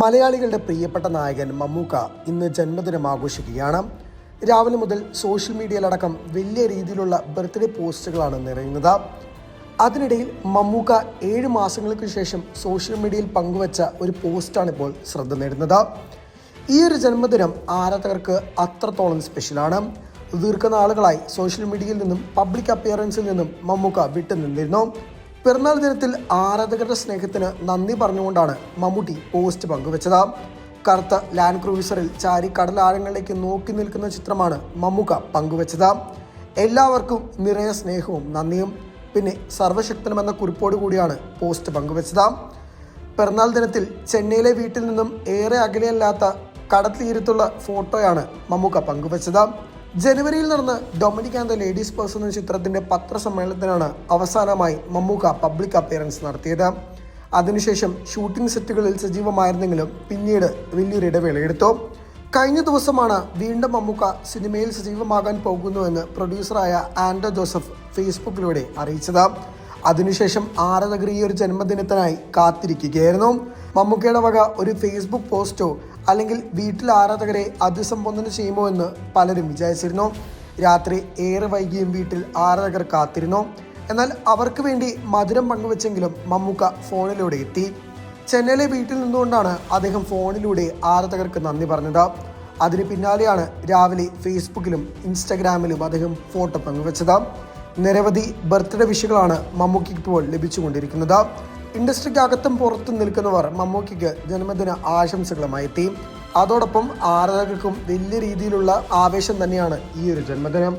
മലയാളികളുടെ പ്രിയപ്പെട്ട നായകൻ മമ്മൂക്ക ഇന്ന് ജന്മദിനം ആഘോഷിക്കുകയാണ്. രാവിലെ മുതൽ സോഷ്യൽ മീഡിയയിലടക്കം വലിയ രീതിയിലുള്ള ബർത്ത്ഡേ പോസ്റ്റുകളാണ് നിറയുന്നത്. അതിനിടയിൽ മമ്മൂക്ക ഏഴ് മാസങ്ങൾക്ക് ശേഷം സോഷ്യൽ മീഡിയയിൽ പങ്കുവച്ച ഒരു പോസ്റ്റാണ് ഇപ്പോൾ ശ്രദ്ധ നേടുന്നത്. ഈ ഒരു ജന്മദിനം ആരാധകർക്ക് അത്രത്തോളം സ്പെഷ്യലാണ്. ദീർഘനാളുകളായി സോഷ്യൽ മീഡിയയിൽ നിന്നും പബ്ലിക് അപ്പിയറൻസിൽ നിന്നും മമ്മൂക്ക വിട്ടുനിന്നിരുന്നു. പിറന്നാൾ ദിനത്തിൽ ആരാധകരുടെ സ്നേഹത്തിന് നന്ദി പറഞ്ഞുകൊണ്ടാണ് മമ്മൂട്ടി പോസ്റ്റ് പങ്കുവച്ചത്. കറുത്ത ലാൻഡ് ക്രൂയിസറിൽ ചാരി കടലാഴങ്ങളിലേക്ക് നോക്കി നിൽക്കുന്ന ചിത്രമാണ് മമ്മൂക്ക പങ്കുവച്ചത്. എല്ലാവർക്കും നിറയെ സ്നേഹവും നന്ദിയും. പിന്നെ സർവശക്തനുമെന്ന കുറിപ്പോട് കൂടിയാണ് പോസ്റ്റ് പങ്കുവച്ചത്. പിറന്നാൾ ദിനത്തിൽ ചെന്നൈയിലെ വീട്ടിൽ നിന്നും ഏറെ അകലെയല്ലാത്ത കടത്തീരത്തുള്ള ഫോട്ടോയാണ് മമ്മൂക്ക പങ്കുവച്ചത്. ജനുവരിയിൽ നടന്ന Dominic and the ladies purse എന്ന ചിത്രത്തിന്റെ പത്രസമ്മേളനത്തിനാണ് അവസാനമായി മമ്മൂക്ക പബ്ലിക് അപ്പിയറൻസ് നടത്തിയത്. അതിനുശേഷം ഷൂട്ടിംഗ് സെറ്റുകളിൽ സജീവമായിരുന്നെങ്കിലും പിന്നീട് വലിയൊരു ഇടവേളയെടുത്തു. കഴിഞ്ഞ ദിവസമാണ് വീണ്ടും മമ്മൂക്ക സിനിമയിൽ സജീവമാകാൻ പോകുന്നുവെന്ന് പ്രൊഡ്യൂസറായ ആൻഡോ ജോസഫ് ഫേസ്ബുക്കിലൂടെ അറിയിച്ചത്. അതിനുശേഷം ആരാധകർ ഈ ഒരു ജന്മദിനത്തിനായി കാത്തിരിക്കുകയായിരുന്നു. മമ്മൂക്കയുടെ വക ഒരു ഫേസ്ബുക്ക് പോസ്റ്റോ അല്ലെങ്കിൽ വീട്ടിൽ ആരാധകരെ അഭിസംബോധന ചെയ്യുമോ എന്ന് പലരും വിചാരിച്ചിരുന്നു. രാത്രി ഏറെ വൈകിയും വീട്ടിൽ ആരാധകർ കാത്തിരുന്നു. എന്നാൽ അവർക്ക് വേണ്ടി മധുരം പങ്കുവെച്ചെങ്കിലും മമ്മൂക്ക ഫോണിലൂടെ എത്തി. ചെന്നൈയിലെ വീട്ടിൽ നിന്നുകൊണ്ടാണ് അദ്ദേഹം ഫോണിലൂടെ ആരാധകർക്ക് നന്ദി പറഞ്ഞത്. അതിന് പിന്നാലെയാണ് രാവിലെ ഫേസ്ബുക്കിലും ഇൻസ്റ്റഗ്രാമിലും അദ്ദേഹം ഫോട്ടോ പങ്കുവച്ചത്. നിരവധി ബർത്ത്ഡേ വിഷുകളാണ് മമ്മൂക്കിക്ക് ഇപ്പോൾ ലഭിച്ചുകൊണ്ടിരിക്കുന്നത്. ഇൻഡസ്ട്രിക്ക് അകത്തും പുറത്തും നിൽക്കുന്നവർ മമ്മൂക്കിക്ക് ജന്മദിന ആശംസകളുമായി എത്തി അതോടൊപ്പം ആരാധകർക്കും വലിയ രീതിയിലുള്ള ആവേശം തന്നെയാണ് ഈ ഒരു ജന്മദിനം.